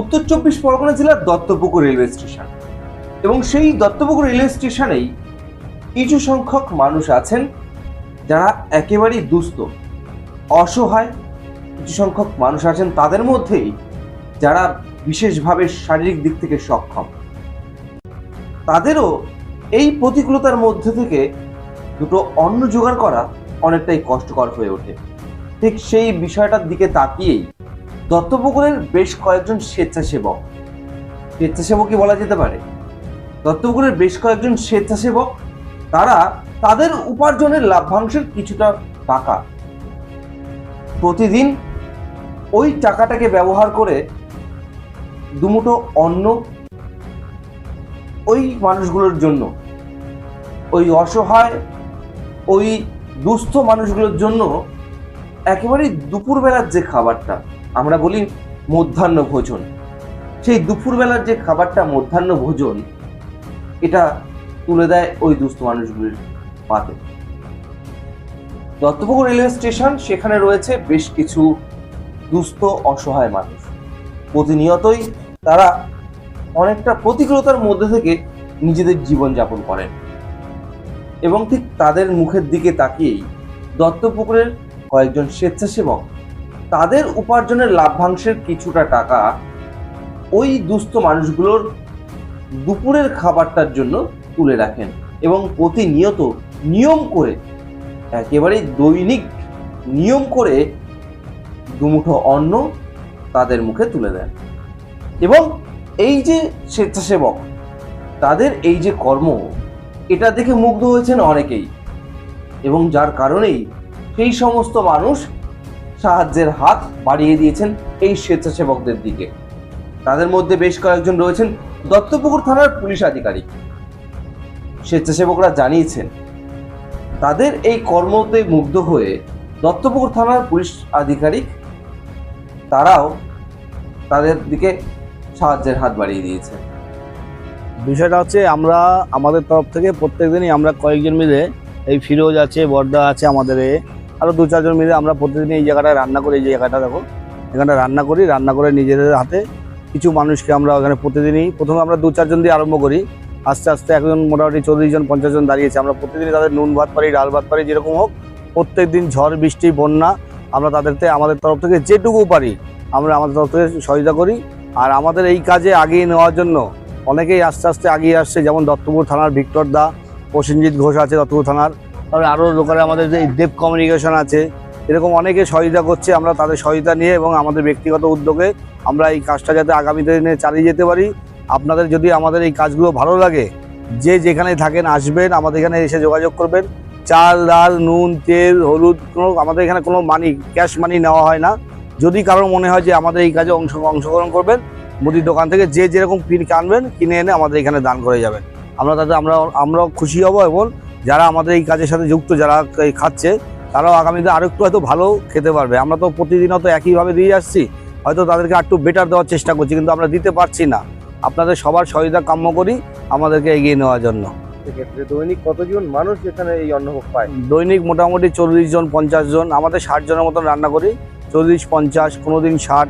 উত্তর চব্বিশ পরগনা জেলার দত্তপুকুর রেলওয়ে স্টেশন। এবং সেই দত্তপুকুর রেলওয়ে স্টেশনেই কিছু সংখ্যক মানুষ আছেন যারা একেবারেই দুস্থ, অসহায় কিছু সংখ্যক মানুষ আছেন তাদের মধ্যেই যারা বিশেষভাবে শারীরিক দিক থেকে সক্ষম। তাদেরও এই প্রতিকূলতার মধ্যে থেকে দুটো অন্ন জোগাড় করা অনেকটাই কষ্টকর হয়ে ওঠে। ঠিক সেই বিষয়টার দিকে তাকিয়েই দত্তপুকুরের বেশ কয়েকজন স্বেচ্ছাসেবক। স্বেচ্ছাসেবকই বলা যেতে পারে? দত্তপুকুরের বেশ কয়েকজন স্বেচ্ছাসেবক, তারা তাদের উপার্জনের লাভ্যাংশের কিছুটা টাকা। প্রতিদিন ওই টাকাটাকে ব্যবহার করে দুমুঠো অন্ন ওই মানুষগুলোর জন্য, ওই অসহায়, ওই দুস্থ মানুষগুলোর জন্য একেবারেই দুপুরবেলার যে খাবারটা আমরা বলি মধ্যাহ্ন ভোজন। সেই দুপুরবেলার যে খাবারটা মধ্যাহ্ন ভোজন, এটা তুলে দেয় ওই দুস্থ মানুষগুলির পাতে। দত্তপুকুর রেলওয়ে স্টেশন, সেখানে রয়েছে বেশ কিছু দুস্থ, অসহায় মানুষ। প্রতিনিয়তই তারা অনেকটা প্রতিকূলতার মধ্যে থেকে নিজেদের জীবনযাপন করেন। এবং ঠিক তাদের মুখের দিকে তাকিয়েই দত্তপুকুরের কয়েকজন স্বেচ্ছাসেবক তাদের উপার্জনের লাভ্যাংশের কিছুটা টাকা ওই দুস্থ মানুষগুলোর দুপুরের খাবারটার জন্য তুলে রাখেন এবং প্রতিনিয়ত নিয়ম করে একেবারে দৈনিক নিয়ম করে দুমুঠো অন্ন তাদের মুখে তুলে দেন। এবং এই যে স্বেচ্ছাসেবক, তাদের এই যে কর্ম, এটা দেখে মুগ্ধ হয়েছেন অনেকেই। এবং যার কারণেই সেই সমস্ত মানুষ সাহায্যের হাত বাড়িয়ে দিয়েছেন এই স্বেচ্ছাসেবকদের দিকে। তাদের মধ্যে বেশ কয়েকজন রয়েছেন দত্তপুকুর থানার পুলিশ আধিকারিক। স্বেচ্ছাসেবকরা জানিয়েছেন, তাদের এই কর্মতে মুগ্ধ হয়ে দত্তপুকুর থানার পুলিশ আধিকারিক তারাও তাদের দিকে সাহায্যের হাত বাড়িয়ে দিয়েছে বিষয়টা হচ্ছে আমরা আমাদের তরফ থেকে প্রত্যেক দিনই আমরা কয়েকজন মিলে এই ফিরোজ আছে, বর্দা আছে আমাদের আরও দু, চারজন মিলে আমরা প্রতিদিন এই জায়গাটায় রান্না করি, এই জায়গাটা দেখো। এখানটা রান্না করি, রান্না করে নিজেদের হাতে কিছু মানুষকে আমরা ওখানে প্রতিদিনই, প্রথমে আমরা দু, চারজন দিয়ে আরম্ভ করি। আস্তে আস্তে একজন মোটামুটি চল্লিশ জন, পঞ্চাশ জন দাঁড়িয়েছে। আমরা প্রতিদিনই তাদের নুন ভাত পারি, ডাল ভাত পারি, যেরকম হোক, প্রত্যেক দিন ঝড়, বৃষ্টি, বন্যা, আমরা তাদেরকে আমাদের তরফ থেকে যেটুকু পারি, আমরা আমাদের তরফ থেকে সহযোগিতা করি। আর আমাদের এই কাজে আগিয়ে নেওয়ার জন্য অনেকেই আস্তে আস্তে আগিয়ে আসছে। যেমন দত্তপুর থানার ভিক্টর দা, প্রসেনজিৎ ঘোষ আছে দত্তপুর থানার। তারপরে আরও লোকালে আমাদের যে দেব কমিউনিকেশন আছে, এরকম অনেকে সহযোগিতা করছে, আমরা তাদের সহযোগিতা নিয়ে এবং আমাদের ব্যক্তিগত উদ্যোগে আমরা এই কাজটা যাতে আগামী দিনে চালিয়ে যেতে পারি। আপনাদের যদি আমাদের এই কাজগুলো ভালো লাগে, যে যেখানে থাকেন, আসবেন, আমাদের এখানে এসে যোগাযোগ করবেন। চাল, ডাল, নুন, তেল, হলুদ, কোনো, আমাদের এখানে কোনো মানি ক্যাশ মানি নেওয়া হয় না। যদি কারোর মনে হয় যে আমাদের এই কাজে অংশ, অংশগ্রহণ করবেন, মুদির দোকান থেকে যে যেরকম কিনে আনবেন, কিনে এনে আমাদের এখানে দান করে যাবেন। আমরা তাতে, আমরা, আমরাও খুশি হব এবং যারা আমাদের এই কাজের সাথে যুক্ত যারা খাচ্ছে তারাও আগামীতে আরও একটু হয়তো ভালো খেতে পারবে। আমরা তো প্রতিদিনও তো একইভাবে দিয়ে আসছি। হয়তো তাদেরকে আর একটু বেটার দেওয়ার চেষ্টা করছি কিন্তু আমরা দিতে পারছি না। আপনাদের সবার সহযোগিতা কাম্য করি আমাদেরকে এগিয়ে নেওয়ার জন্য। সেক্ষেত্রে দৈনিক কতজন মানুষ এখানে এই অন্নভোগ পায়? দৈনিক মোটামুটি চল্লিশ জন পঞ্চাশ জন আমাদের ষাট জনের মতন রান্না করি। চল্লিশ পঞ্চাশ কোনো দিন ষাট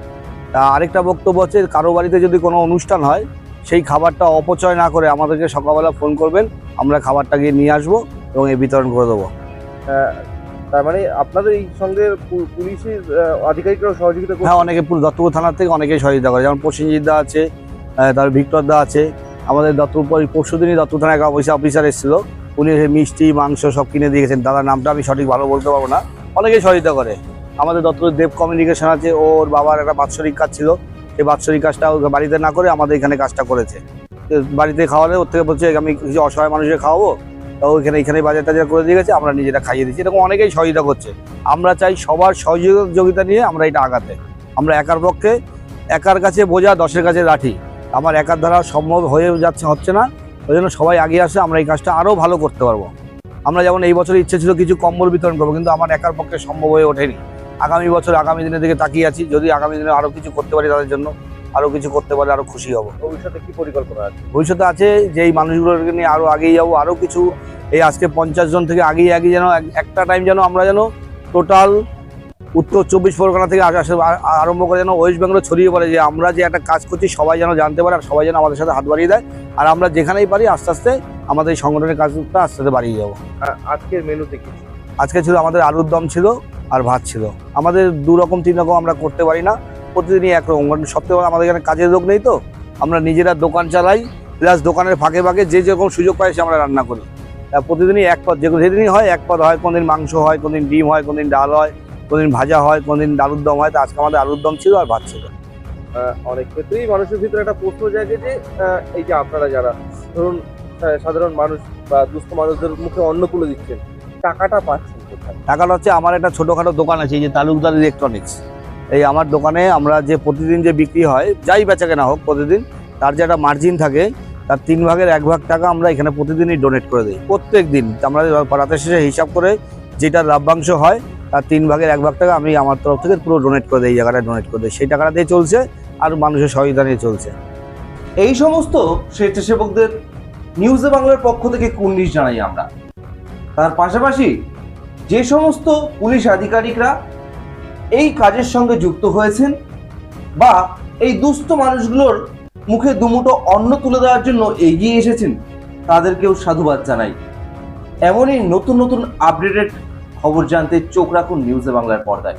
আরেকটা বক্তব্য হচ্ছে কারও বাড়িতে যদি কোনো অনুষ্ঠান হয় সেই খাবারটা অপচয় না করে আমাদেরকে সকালবেলা ফোন করবেন আমরা খাবারটা গিয়ে নিয়ে আসব এবং এই বিতরণ করে দেবো। তার মানে আপনাদের এই সঙ্গে পুলিশের আধিকারিকরাও সহযোগিতা হ্যাঁ অনেকে পুরো দত্তপুর থানার থেকে অনেকেই সহযোগিতা করে। যেমন প্রসেনজিৎ দা আছে তারপর ভিক্টর দা আছে। আমাদের দত্তপুর পরশু দিনই দত্তপুর থানায় এক অফিসে অফিসার এসেছিল। উনি এসে মিষ্টি মাংস সব কিনে দিয়ে গেছেন। দাদার নামটা আমি সঠিক ভালো বলতে পারব না। অনেকেই সহযোগিতা করে। আমাদের দত্তপুর দেব কমিউনিকেশন আছে। ওর বাবার একটা বাৎসরিক কাজ ছিল। সেই বাৎসরিক কাজটা বাড়িতে না করে আমাদের এখানে কাজটা করেছে। বাড়িতে খাওয়ালে ওর থেকে বলছে, আমি কিছু অসহায় মানুষকে খাওয়াবো, তো ওইখানে এখানে বাজার টাজার করে দিয়ে গেছে, আমরা নিজেরা খাইয়ে দিচ্ছি। এরকম অনেকেই সহযোগিতা করছে। আমরা চাই সবার সহযোগিতা নিয়ে আমরা এটা আগাতে। আমরা একার পক্ষে, একার কাছে বোঝা, দশের কাছে লাঠি। আমার একার দ্বারা সম্ভব হয়ে যাচ্ছে, হচ্ছে না। ওই জন্য সবাই এগিয়ে আসে, আমরা এই কাজটা আরও ভালো করতে পারব। আমরা যেমন এই বছর ইচ্ছে ছিল কিছু কম্বল বিতরণ করব, কিন্তু আমার একার পক্ষে সম্ভব হয়ে ওঠেনি। আগামী বছর আগামী দিনের দিকে তাকিয়ে আছি। যদি আগামী দিনে আরও কিছু করতে পারি তাদের জন্য আরও কিছু করতে পারলে আরও খুশি হব। ভবিষ্যতে কি পরিকল্পনা আছে? ভবিষ্যতে আছে যে এই মানুষগুলোকে নিয়ে আরও আগিয়ে যাব আরও কিছু এই আজকে পঞ্চাশ জন থেকে আগিয়ে আগিয়ে যেন একটা টাইম যেন আমরা যেন টোটাল উত্তর চব্বিশ পরগনা থেকে আরম্ভ করে যেন ওয়েস্ট বেঙ্গলে ছড়িয়ে পড়ে যে আমরা যে একটা কাজ করছি সবাই যেন জানতে পারে আর সবাই যেন আমাদের সাথে হাত বাড়িয়ে দেয়। আর আমরা যেখানেই পারি আস্তে আস্তে আমাদের এই সংগঠনের কাজটা আস্তে আস্তে বাড়িয়ে যাব। আজকের মেনুতে কি আজকে ছিল আমাদের আলুর দম ছিল আর ভাত ছিল। আমাদের দু রকম, তিন রকম আমরা করতে পারি না। প্রতিদিনই একরকম কারণ সবথেকে আমাদের এখানে কাজের লোক নেই তো। আমরা নিজেরা দোকান চালাই। প্লাস দোকানের ফাঁকে ফাঁকে যে যেরকম সুযোগ পাই সে আমরা রান্না করি। প্রতিদিনই এক পদ যেগুলো যেদিনই হয়, এক পদ হয়। কোনদিন মাংস হয়, কোনদিন ডিম হয়, কোনদিন ডাল হয়, কোনদিন ভাজা হয়, কোনদিন আলুর দম হয়। তো আজকে আমাদের আলুর দম ছিল আর ভাত ছিল। অনেক ক্ষেত্রেই মানুষের ভিতরে একটা প্রশ্ন জাগে যে এই যে আপনারা যারা, ধরুন সাধারণ মানুষ বা দুস্থ মানুষদের মুখে অন্ন তুলে দিচ্ছেন। টাকাটা পাচ্ছেন কোথায়? টাকাটা হচ্ছে আমার একটা ছোটোখাটো দোকান আছে এই যে তালুকদার ইলেকট্রনিক্স এই আমার দোকানে আমরা যে প্রতিদিন যে বিক্রি হয় যাই বেচা কেনা হোক প্রতিদিন তার যে একটা মার্জিন থাকে তার তিন ভাগের এক ভাগ টাকা আমরা এখানে প্রতিদিনই ডোনেট করে দিই প্রত্যেক দিন। আমরা রাতের শেষে হিসাব করে যেটা লাভ্যাংশ হয় তার তিন ভাগের এক ভাগ টাকা আমি আমার তরফ থেকে পুরো ডোনেট করে দিই এই জায়গাটায় ডোনেট করে দিই। সেই টাকাটা দিয়ে চলছে আর মানুষের সহযোগিতা নিয়ে চলছে। এই সমস্ত স্বেচ্ছাসেবকদের নিউজে বাংলার পক্ষ থেকে কুর্নিশ জানাই আমরা। তার পাশাপাশি যে সমস্ত পুলিশ আধিকারিকরা এই কাজের সঙ্গে যুক্ত হয়েছেন বা এই দুস্থ মানুষগুলোর মুখে দুমুটো অন্ন তুলে দেওয়ার জন্য এগিয়ে এসেছেন, তাদেরকেও সাধুবাদ জানাই। এমনই নতুন নতুন আপডেটেড খবর জানতে চোখ রাখুন নিউজে বাংলার পর্দায়।